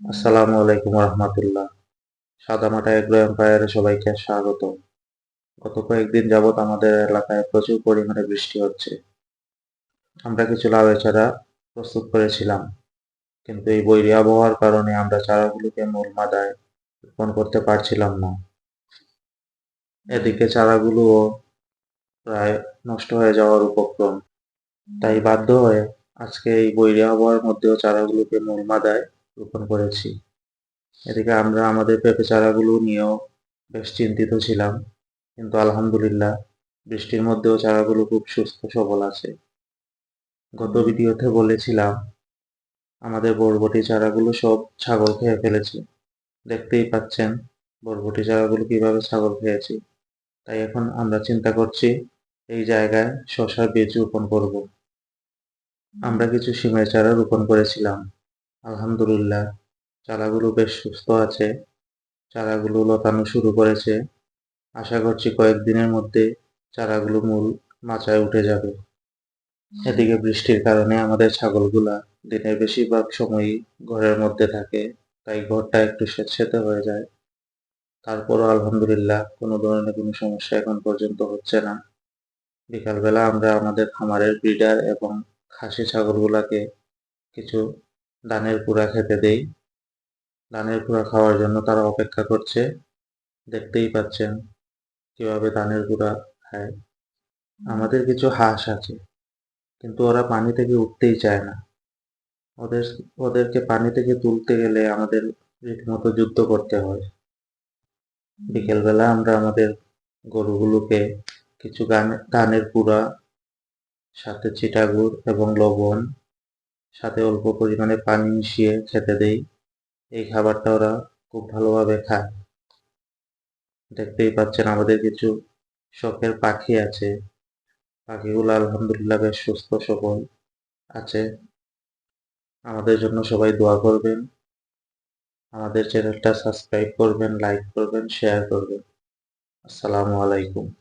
আসসালামু আলাইকুম রহমতুল্লাহ সাদামাটা এগ্রো এম্পায়ারে সবাইকে স্বাগত। গত কয়েকদিন যাবৎ আমাদের এলাকায় প্রচুর পরিমাণে বৃষ্টি হচ্ছে। আমরা কিছু লাউয়ের চারা প্রস্তুত করেছিলাম। কিন্তু এই বৈরী আবহাওয়ার কারণে আমরা চারাগুলোকে মূল মাদায় রোপণ করতে পারছিলাম না। এদিকে চারাগুলোও প্রায় নষ্ট হয়ে যাওয়ার উপক্রম। তাই বাধ্য হয়ে আজকে এই বৈরী আবহাওয়ার মধ্যেও চারাগুলোকে মূল মাদায় রোপণ করেছি। এদিকে আমরা আমাদের পেঁপে চারাগুলো নিয়েও বেশ চিন্তিত ছিলাম। কিন্তু আলহামদুলিল্লাহ, বৃষ্টির মধ্যেও চারাগুলো খুব সুস্থ সবল আছে। গত ভিডিওতে বলেছিলাম, আমাদের বরবটি চারাগুলো সব ছাগল খেয়ে ফেলেছে। দেখতেই পাচ্ছেন, বরবটি চারাগুলো কীভাবে ছাগল খেয়েছে। তাই এখন আমরা চিন্তা করছি, এই জায়গায় শশার বীজ রোপণ করব। আমরা কিছু সিমের চারা রোপণ করেছিলাম। আলহামদুলিল্লাহ, চারাগুলো বেশ সুস্থ আছে, চারাগুলো লতানো শুরু করেছে। আশা করছি কয়েকদিনের মধ্যে চারাগুলো মূল মাচায় উঠে যাবে। এদিকে বৃষ্টির কারণে আমাদের ছাগলগুলা দিনের বেশিরভাগ সময়ই ঘরের মধ্যে থাকে, তাই ঘরটা একটু স্বেচ্ছেতে হয়ে যায়। তারপরও আলহামদুলিল্লাহ, কোনো ধরনের কোনো সমস্যা এখন পর্যন্ত হচ্ছে না। বিকালবেলা আমরা আমাদের খামারের ব্রিডার এবং খাসি ছাগলগুলাকে কিছু ধানের কুড়া খেতে দেই। ধানের কুড়া খাওয়ার জন্য তারা অপেক্ষা করছে। দেখতেই পাচ্ছেন কীভাবে ধানের কুড়া খায়। আমাদের কিছু হাঁস আছে, কিন্তু ওরা পানি থেকে উঠতেই চায় না। ওদের, ওদেরকে পানি থেকে তুলতে গেলে আমাদের রীতিমতো যুদ্ধ করতে হয়। বিকেলবেলা আমরা আমাদের গরুগুলোকে কিছু গান, ধানের কুড়া, সাথে চিটাগুড় এবং লবণ সাথে অল্প পরিমাণে পানি মিশিয়ে খেতে দেই। এই খাবারটা ওরা খুব ভালোভাবে খায়। দেখতেই পাচ্ছেন আমাদের কিছু শখের পাখি আছে। পাখিগুলো আলহামদুলিল্লাহ বেশ সুস্থ সবল আছে। আমাদের জন্য সবাই দোয়া করবেন। আমাদের চ্যানেলটা সাবস্ক্রাইব করবেন, লাইক করবেন, শেয়ার করবেন। আসসালামু আলাইকুম।